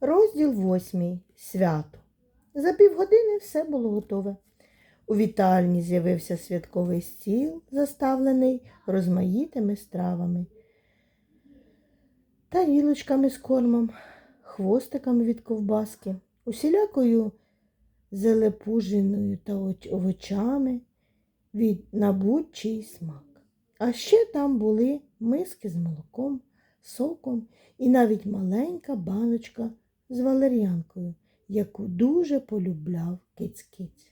Розділ восьмий. Свято. За півгодини все було готове. У вітальні з'явився святковий стіл, заставлений розмаїтими стравами, тарілочками з кормом, хвостиками від ковбаски, усілякою зелепуженою та овочами від набутчий смак. А ще там були миски з молоком, соком і навіть маленька баночка з валер'янкою, яку дуже полюбляв киць-киць.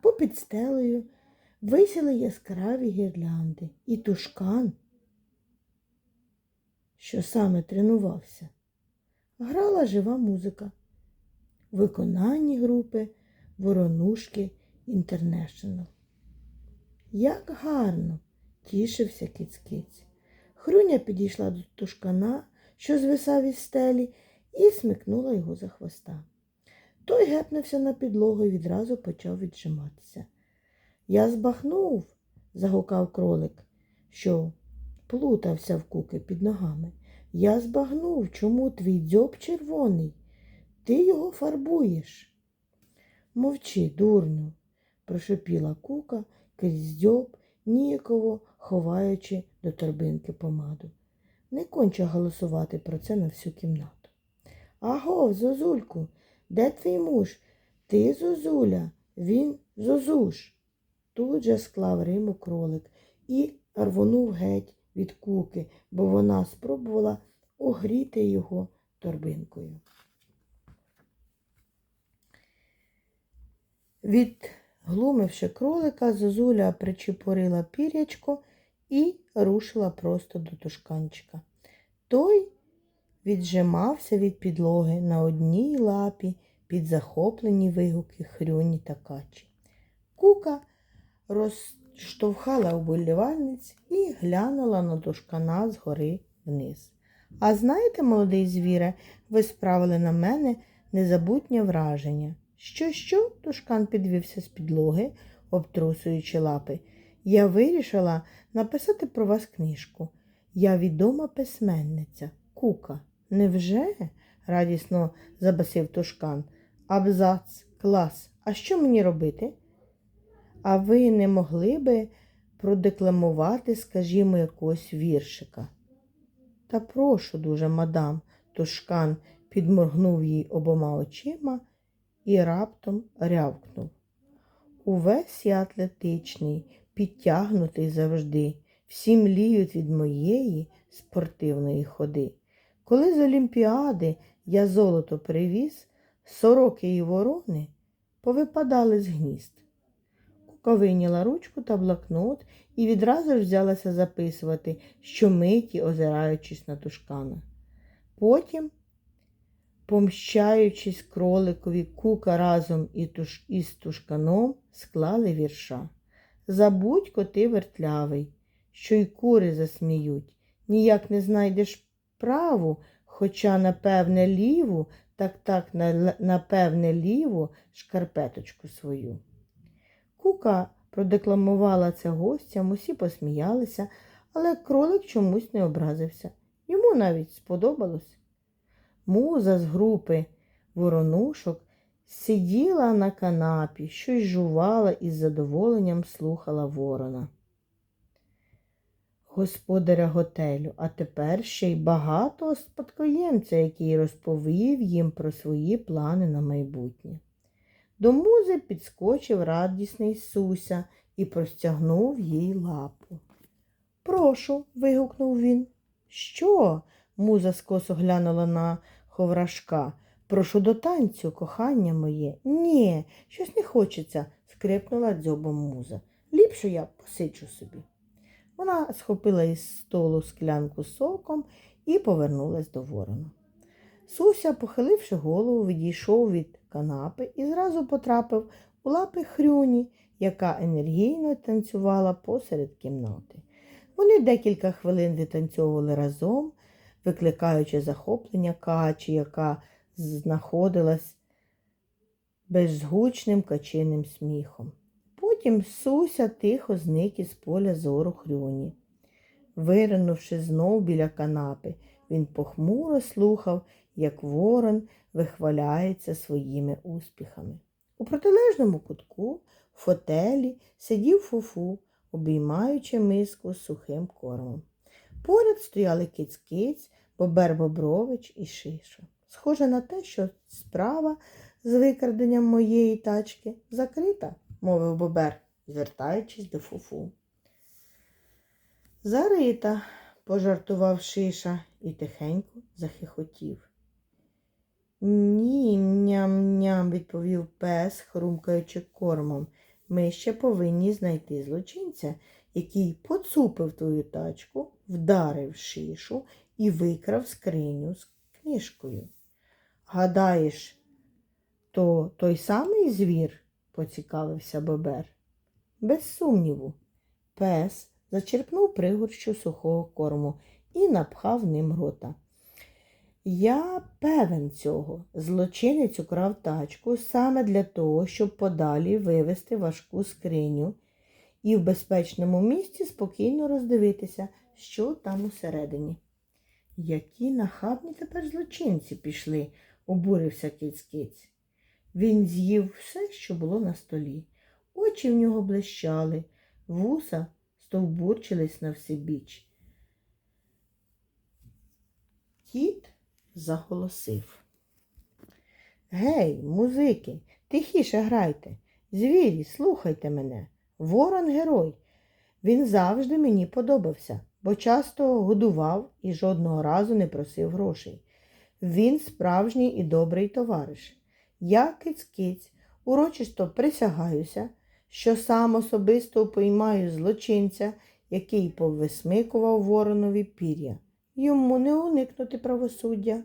Попід стелею висіли яскраві гірлянди і тушкан, що саме тренувався. Грала жива музика в виконанні групи Воронушки Інтернешнл. Як гарно! тішився киць-киць. Хруня підійшла до тушкана, що звисав із стелі, і смикнула його за хвоста. Той гепнувся на підлогу і відразу почав віджиматися. Я збахнув, загукав кролик, що плутався в куки під ногами. Я збагнув, чому твій дзьоб червоний. Ти його фарбуєш. Мовчи, дурню, прошепіла кука крізь дзьоб, ніяково ховаючи до торбинки помаду. Не конче голосувати про це на всю кімнату. Агов, Зозульку, де твій муж? Ти Зозуля, він Зозуш. Тут же склав Риму кролик і рвонув геть від куки, бо вона спробувала огріти його торбинкою. Відглумивши кролика, Зозуля причепурила пірячко і рушила просто до тушканчика. Той віджимався від підлоги на одній лапі під захоплені вигуки хрюні та качі. Кука розштовхала оболівальниць і глянула на тушкана згори вниз. А знаєте, молодий звіре, ви справили на мене незабутнє враження. Що, що? Тушкан підвівся з підлоги, обтрусуючи лапи. Я вирішила написати про вас книжку. Я відома письменниця. Кука. Невже? радісно забасив тушкан. Абзац, клас. А що мені робити? А ви не могли би продекламувати, скажімо, якогось віршика? Та прошу дуже, мадам, тушкан підморгнув їй обома очима і раптом рявкнув. Увесь я атлетичний, підтягнутий завжди, всі мліють від моєї спортивної ходи. Коли з Олімпіади я золото привіз, сороки і ворони повипадали з гнізд. Кука вийняла ручку та блокнот і відразу ж взялася записувати, щомиті озираючись на тушкана. Потім помщаючись кроликові, кука разом із тушканом склали вірша. Забудь, коти вертлявий, що й кури засміють, ніяк не знайдеш праву, хоча, напевне, ліву, так так, напевне, ліву шкарпеточку свою. Кука продекламувала це гостям, усі посміялися, але кролик чомусь не образився. Йому навіть сподобалось. Муза з групи воронушок сиділа на канапі, щось жувала і з задоволенням слухала ворона. Господаря готелю, а тепер ще й багато спадкоємця, який розповів їм про свої плани на майбутнє. До музи підскочив радісний Суся і простягнув їй лапу. Прошу, вигукнув він. Що? Муза скосо глянула на ховрашка. Прошу до танцю, кохання моє. Ні, щось не хочеться, скрипнула дзьобом муза. Ліпше я посиджу собі. Вона схопила із столу склянку соком і повернулась до ворона. Суся, похиливши голову, відійшов від канапи і зразу потрапив у лапи хрюні, яка енергійно танцювала посеред кімнати. Вони декілька хвилин витанцьовували разом, викликаючи захоплення качі, яка знаходилась беззвучним качиним сміхом. Потім Суся тихо зник із поля зору хрюні. Виринувши знов біля канапи, він похмуро слухав, як ворон вихваляється своїми успіхами. У протилежному кутку в фотелі сидів фуфу, обіймаючи миску з сухим кормом. Поряд стояли киць-киць, бобер Бобрович і Шиша. Схоже на те, що справа з викраденням моєї тачки закрита, мовив бобер, звертаючись до фуфу. Зарита, пожартував Шиша і тихенько захихотів. Ні, ням-ням, відповів пес, хрумкаючи кормом. Ми ще повинні знайти злочинця, який поцупив твою тачку, вдарив шишу і викрав скриню з книжкою. Гадаєш, то той самий звір? Поцікавився Бобер. Без сумніву, пес зачерпнув пригорщу сухого корму і напхав ним рота. Я певен цього. Злочинець украв тачку саме для того, щоб подалі вивезти важку скриню і в безпечному місці спокійно роздивитися, що там усередині. Які нахабні тепер злочинці пішли, обурився киць-киць. Він з'їв все, що було на столі. Очі в нього блищали, вуса стовбурчились на всебіч. Кіт заголосив. Гей, музики, тихіше грайте. Звірі, слухайте мене. Ворон герой. Він завжди мені подобався, бо часто годував і жодного разу не просив грошей. Він справжній і добрий товариш. Я, киць-киць, урочисто присягаюся, що сам особисто поймаю злочинця, який повисмикував воронові пір'я. Йому не уникнути правосуддя.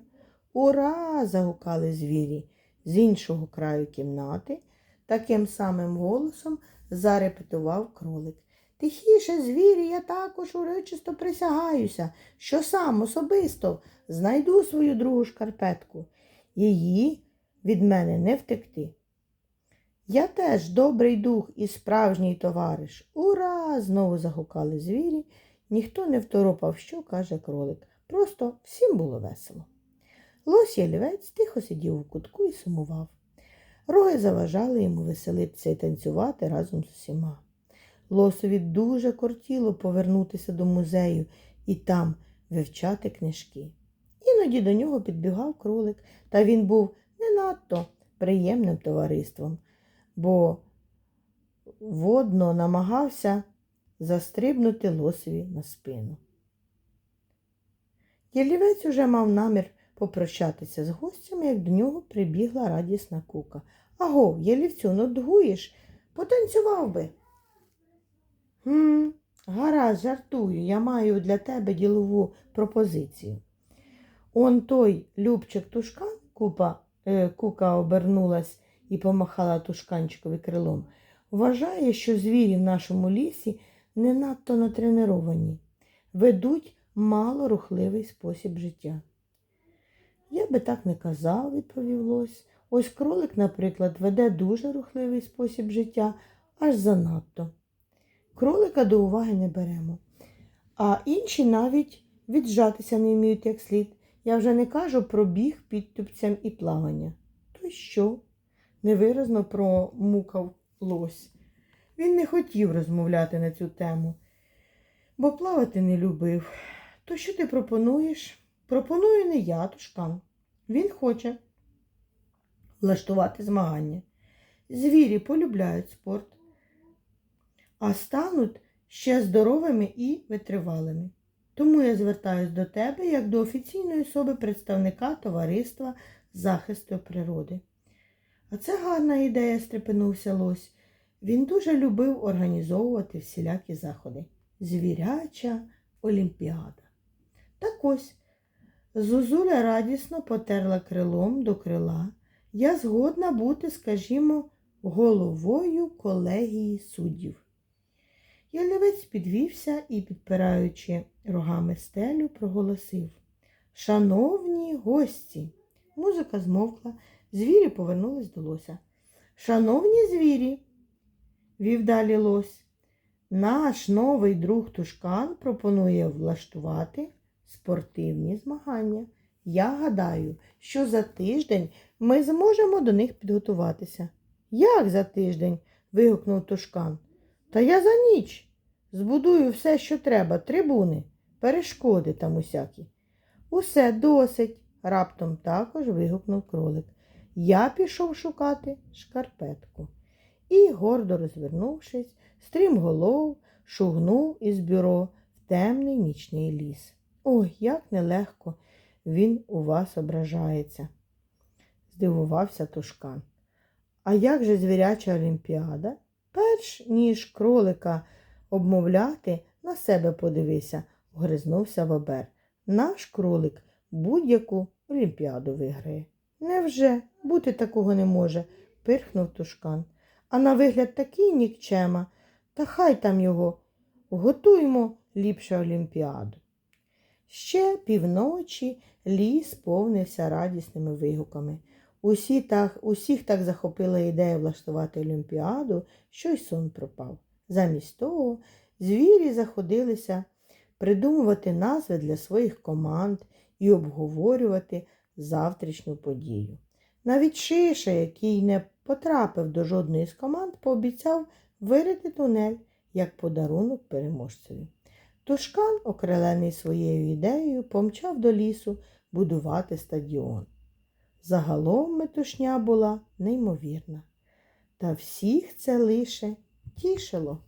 Ура! загукали звірі з іншого краю кімнати. Таким самим голосом зарепетував кролик. Тихіше, звірі, я також урочисто присягаюся, що сам особисто знайду свою другу шкарпетку. Її від мене не втекти. Я теж добрий дух і справжній товариш. Ура! знову загукали звірі. Ніхто не второпав, що каже кролик. Просто всім було весело. Лось ялівець тихо сидів у кутку і сумував. Роги заважали йому веселитися і танцювати разом з усіма. Лосові дуже кортіло повернутися до музею і там вивчати книжки. Іноді до нього підбігав кролик, та він був не надто приємним товариством, бо водно намагався застрибнути лосові на спину. Ялівець уже мав намір попрощатися з гостями, як до нього прибігла радісна кука. Аго, ялівцю, нудгуєш? Потанцював би. Гм, гаразд, жартую, я маю для тебе ділову пропозицію. Он той Любчик Тушкан, купа, кука обернулась і помахала тушканчикові крилом, вважає, що звірі в нашому лісі не надто натреновані, ведуть малорухливий спосіб життя. Я би так не казав, відповів лось. Ось кролик, наприклад, веде дуже рухливий спосіб життя, аж занадто. Кролика до уваги не беремо. А інші навіть віджатися не вміють як слід. Я вже не кажу про біг підтупцям і плавання. То що? невиразно промукав лось. Він не хотів розмовляти на цю тему, бо плавати не любив. То що ти пропонуєш? Пропоную не я, тушкан. Він хоче влаштувати змагання. Звірі полюбляють спорт, а стануть ще здоровими і витривалими. Тому я звертаюсь до тебе як до офіційної особи представника товариства захисту природи. А це гарна ідея, стрепенувся лось. Він дуже любив організовувати всілякі заходи. Звіряча олімпіада. Так ось, Зузуля радісно потерла крилом до крила. Я згодна бути, скажімо, головою колегії суддів. Ялівець підвівся і, підпираючи рогами стелю, проголосив Шановні гості! Музика змовкла, звірі повернулись до лося. Шановні звірі, вів далі лось, наш новий друг Тушкан пропонує влаштувати спортивні змагання. Я гадаю, що за тиждень ми зможемо до них підготуватися. Як за тиждень? вигукнув Тушкан. Та я за ніч збудую все, що треба, трибуни, перешкоди там усякі. Усе досить, раптом також вигукнув кролик. Я пішов шукати шкарпетку. І, гордо розвернувшись, стрімголов шугнув із бюро в темний нічний ліс. Ой, як нелегко він у вас ображається, здивувався Тушкан. А як же звіряча олімпіада? Перш ніж кролика обмовляти, на себе подивися, огризнувся Бобер. Наш кролик будь-яку олімпіаду виграє. Невже бути такого не може? пирхнув Тушкан. А на вигляд такий нікчема, та хай там його. Готуймо ліпше олімпіаду. Ще півночі ліс повнився радісними вигуками. Усі так, усіх так захопила ідея влаштувати олімпіаду, що й сон пропав. Замість того звірі заходилися придумувати назви для своїх команд і обговорювати завтрашню подію. Навіть Шиша, який не потрапив до жодної з команд, пообіцяв вирити тунель як подарунок переможцеві. Тушкан, окрилений своєю ідеєю, помчав до лісу будувати стадіон. Загалом метушня була неймовірна, та всіх це лише тішило.